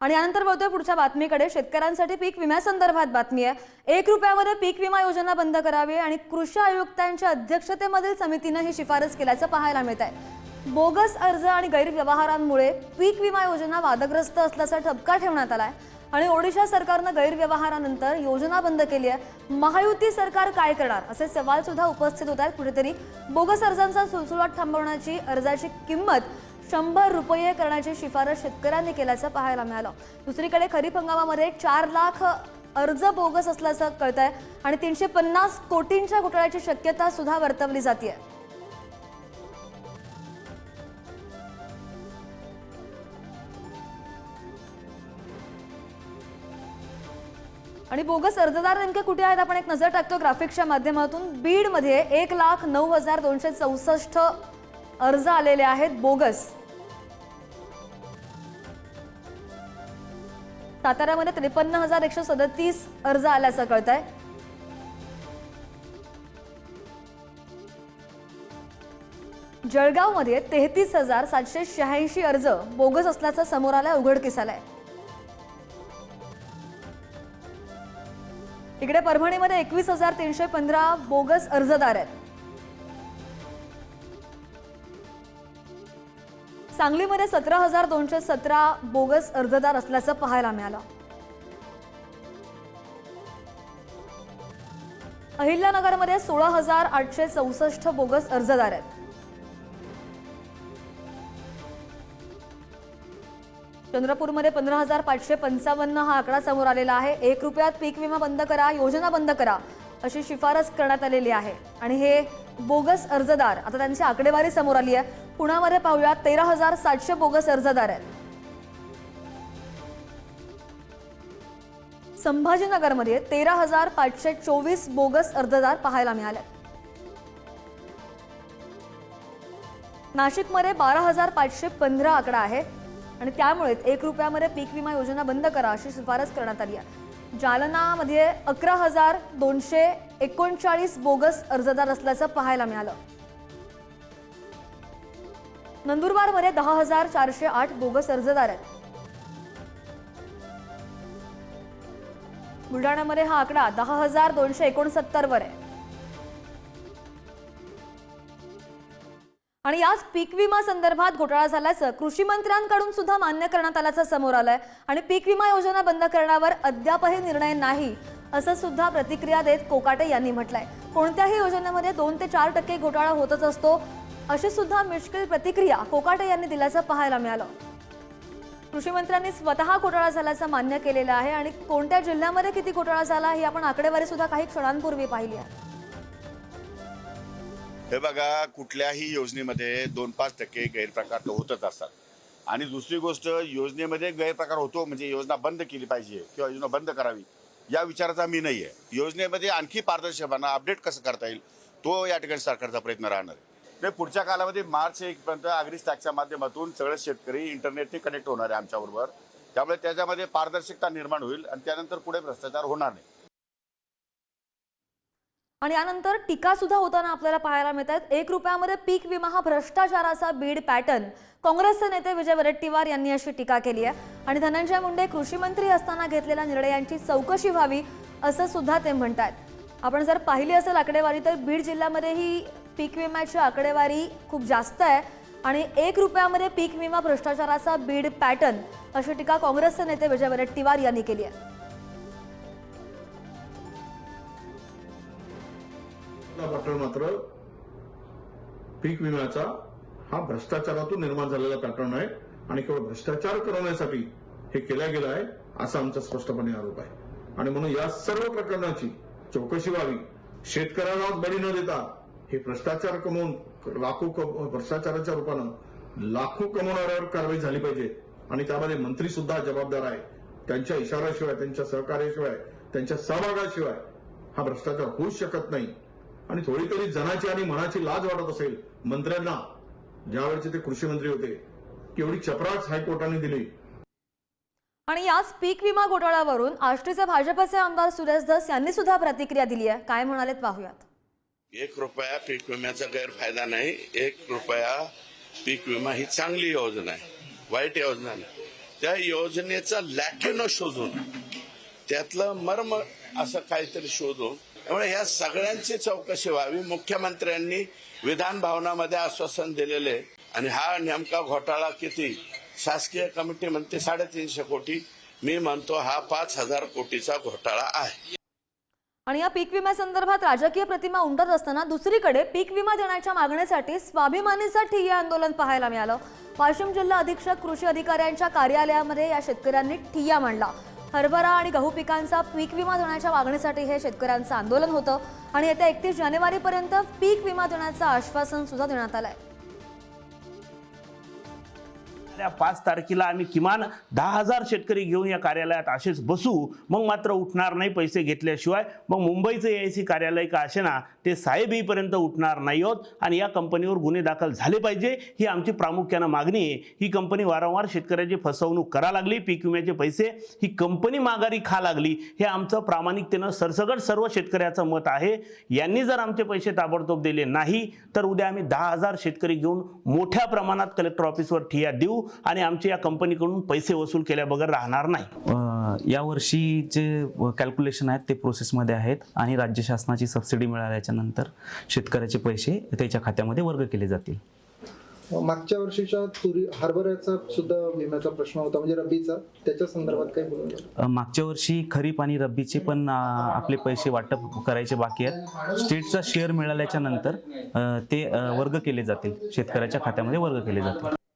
आणि यानंतर बघतोय पुढच्या बातमीकडे. शेतकऱ्यांसाठी पीक विम्यासंदर्भात बातमी आहे. एक रुपयामध्ये पीक विमा योजना बंद करावी आणि कृषी आयुक्तांच्या अध्यक्षतेमधील समितीनं ही शिफारस केल्याचं पाहायला मिळत आहे. बोगस अर्ज आणि गैरव्यवहारांमुळे पीक विमा योजना वादग्रस्त असल्याचा ठपका ठेवण्यात आलाय. आणि ओडिशा सरकारनं गैरव्यवहारानंतर योजना बंद केली आहे. महायुती सरकार काय करणार? असे सवाल सुद्धा उपस्थित होत आहेत. कुठेतरी बोगस अर्जांचा सुळसुळाट थांबवण्याची अर्जाची किंमत शंभर रुपये करण्याची शिफारस शेतकऱ्यांनी केल्याचं पाहायला मिळालं. दुसरीकडे खरीप हंगामामध्ये चार लाख अर्ज बोगस असल्याचं कळत आहे आणि तीनशे पन्नास कोटींच्या घोटाळ्याची शक्यता सुद्धा वर्तवली जाते आणि बोगस अर्जदार नेमके कुठे आहेत? आपण एक नजर टाकतो ग्राफिक्सच्या माध्यमातून. बीडमध्ये एक लाख नऊ हजार दोनशे चौसष्ट अर्ज आलेले आहेत बोगस. साताऱ्यामध्ये त्रेपन्न हजार एकशे सदतीस अर्ज आल्याचं कळत आहे जळगावमध्ये तेहतीस हजार सातशे शहाऐंशी अर्ज बोगस असल्याचं समोर आलाय उघडकीस आलाय इकडे परभणीमध्ये एकवीस हजार तीनशे पंधरा बोगस अर्जदार आहेत. सांगलीमध्ये सतरा हजार दोनशे सतरा बोगस अर्जदार असल्याचं पाहायला मिळालं. अहिल्यानगरमध्ये सोळा हजार आठशे चौसष्ट बोगस अर्जदार आहेत. चंद्रपूरमध्ये पंधरा हजार पाचशे पंचावन्न हा आकडा समोर आलेला आहे. एक रुपयात पीक विमा बंद करा योजना बंद करा अशी शिफारस करण्यात आलेली आहे. आणि हे बोगस अर्जदार आता त्यांची आकडेवारी समोर आली आहे. पुण्यामध्ये पाहूया तेरा हजार सातशे बोगस अर्जदार आहेत. संभाजीनगरमध्ये तेरा हजार पाचशे चोवीस बोगस अर्जदार पाहायला मिळाले. नाशिकमध्ये बारा हजार पाचशे पंधरा आकडा आहे आणि त्यामुळेच एक रुपयामध्ये पीक विमा योजना बंद करा अशी शिफारस करण्यात आली आहे. जालनामध्ये अकरा हजार दोनशे एकोणचाळीस बोगस अर्जदार असल्याचं पाहायला मिळालं. नंदुरबारमध्ये दहा हजार चारशे आठ बोगस अर्जदार आहेत. बुलढाण्यामध्ये हा आकडा दहा हजार दोनशे एकोणसत्तर वर आहे. आणि याच पीक विमा संदर्भात घोटाळा झाल्याचं कृषी मंत्र्यांकडून सुद्धा मान्य करण्यात आल्याचं समोर आलंय. आणि पीक विमा योजना बंद करण्यावर अद्यापही निर्णय नाही असं सुद्धा प्रतिक्रिया देत कोकाटे यांनी म्हटलंय. कोणत्याही योजनेमध्ये दोन ते चार टक्के घोटाळा होतच असतो. अशी सुद्धा मिश्किल प्रतिक्रिया कोकाटे यांनी दिल्याचं पाहायला मिळालं. कृषी मंत्र्यांनी स्वतः घोटाळा झाल्याचं मान्य केलेलं आहे आणि कोणत्या जिल्ह्यामध्ये किती घोटाळा झाला ही आपण आकडेवारी सुद्धा काही क्षणांपूर्वी पाहिली आहे. हे बघा कुठल्याही योजनेमध्ये दोन पाच टक्के गैरप्रकार तर होतच असतात. आणि दुसरी गोष्ट योजनेमध्ये गैरप्रकार होतो म्हणजे योजना बंद केली पाहिजे किंवा योजना बंद करावी या विचाराचा मी नाही आहे योजनेमध्ये आणखी पारदर्शकपणा अपडेट कसं करता येईल तो या ठिकाणी सरकारचा प्रयत्न राहणार आहे. ते पुढच्या कालामध्ये मार्च एक पर्यंत अग्रिस टॅक्सच्या माध्यमातून सगळे शेतकरी इंटरनेटने कनेक्ट होणार आहे आमच्याबरोबर त्यामुळे त्याच्यामध्ये पारदर्शकता निर्माण होईल आणि त्यानंतर पुढे भ्रष्टाचार होणार नाही. आणि यानंतर टीका सुद्धा होताना आपल्याला पाहायला मिळत आहेत. एक रुपयामध्ये पीक विमा हा भ्रष्टाचाराचा बीड पॅटर्न. काँग्रेसचे नेते विजय वडेट्टीवार यांनी अशी टीका केली आहे. आणि धनंजय मुंडे कृषी मंत्री असताना घेतलेल्या निर्णयांची चौकशी व्हावी असं सुद्धा ते म्हणतात आपण जर पाहिली असेल आकडेवारी तर बीड जिल्ह्यामध्ये ही पीक विम्याची आकडेवारी खूप जास्त आहे. आणि एक रुपयामध्ये पीक विमा भ्रष्टाचाराचा बीड पॅटर्न अशी टीका काँग्रेसचे नेते विजय वडेट्टीवार यांनी केली आहे. पॅटर्न मात्र पीक विम्याचा हा भ्रष्टाचारातून निर्माण झालेला पॅटर्न आहे. आणि केवळ भ्रष्टाचार करण्यासाठी हे केल्या गेलं आहे असा आमचा स्पष्टपणे आरोप आहे. आणि म्हणून या सर्व प्रकरणाची चौकशी व्हावी. शेतकऱ्यांनाच बळी न देता हे भ्रष्टाचार कमवून लाखो भ्रष्टाचाराच्या रूपानं लाखो कमवणाऱ्यावर कारवाई झाली पाहिजे. आणि त्यामध्ये मंत्री सुद्धा जबाबदार आहे. त्यांच्या इशाऱ्याशिवाय त्यांच्या सहकार्याशिवाय त्यांच्या सहभागाशिवाय हा भ्रष्टाचार होऊच शकत नाही. आणि थोडी तरी जनाची आणि मनाची लाज वाटत असेल मंत्र्यांना ज्यावेळेचे ते कृषी मंत्री होते केवढी चपराच हायकोर्टाने दिली. आणि याच पीक विमा घोटाळ्यावरून आष्टीचे भाजपचे आमदार सुरेश धस यांनी सुद्धा प्रतिक्रिया दिली आहे. काय म्हणालेत पाहूयात. एक रुपया पीक विम्याचा गैरफायदा नाही एक रुपया पीक विमा ही चांगली योजना आहे वाईट योजना नाही. त्या योजनेचा लॅटिनो शोधून त्यातलं मर्म असं काहीतरी शोधून त्यामुळे ह्या सगळ्यांची चौकशी व्हावी. मुख्यमंत्र्यांनी विधान भवनामध्ये आश्वासन दिलेले आणि हा नेमका घोटाळा किती? शासकीय कमिटी म्हणते साडेतीनशे कोटी. मी म्हणतो हा पाच हजार कोटीचा घोटाळा आहे. आणि या पीक विम्यासंदर्भात राजकीय प्रतिमा उमटत असताना दुसरीकडे पीक विमा देण्याच्या मागणीसाठी स्वाभिमानीचं ठिय्या आंदोलन पाहायला मिळालं. वाशिम जिल्हा अधीक्षक कृषी अधिकाऱ्यांच्या कार्यालयामध्ये या शेतकऱ्यांनी ठिय्या मांडला. हरभरा आणि गहू पिकांचा पीक विमा देण्याच्या मागणीसाठी हे शेतकऱ्यांचं आंदोलन होतं आणि येत्या एकतीस जानेवारीपर्यंत पीक विमा देण्याचं आश्वासन सुद्धा देण्यात आहे त्या पाच तारखेला आम्ही किमान दहा हजार शेतकरी घेऊन या कार्यालयात असेच बसू. मग मात्र उठणार नाही पैसे घेतल्याशिवाय. मग मुंबईचं ए आय सी कार्यालय का असे ना ते साहेब येईपर्यंत उठणार नाही आहोत आणि या कंपनीवर गुन्हे दाखल झाले पाहिजे ही आमची प्रामुख्यानं मागणी आहे. ही कंपनी वारंवार शेतकऱ्याची फसवणूक करा लागली पीक विम्याचे पैसे ही कंपनी माघारी खा लागली. हे आमचं प्रामाणिकतेनं सरसगट सर्व शेतकऱ्याचं मत आहे. यांनी जर आमचे पैसे ताबडतोब दिले नाही तर उद्या आम्ही दहा हजार शेतकरी घेऊन मोठ्या प्रमाणात कलेक्टर ऑफिसवर ठिया देऊ आणि आमच्या या कंपनीकडून पैसे वसूल केल्याबगर राहणार नाही. यावर्षी जे कॅल्क्युलेशन आहेत ते प्रोसेसमध्ये आहेत आणि राज्य शासनाची सबसिडी मिळाल्याच्या नंतर शेतकऱ्याचे पैसे त्याच्या खात्यामध्ये वर्ग केले जातील. मागच्या वर्षीच्या तुरी हरभऱ्याचा सुद्धा विम्याचा प्रश्न होता म्हणजे रब्बीचा. त्याच्या संदर्भात काही बोलून मागच्या वर्षी खरीप आणि रब्बीचे पण आपले पैसे वाटप करायचे बाकी आहेत. स्टेटचा शेअर मिळाल्याच्या नंतर ते वर्ग केले जातील. शेतकऱ्याच्या खात्यामध्ये वर्ग केले जातील.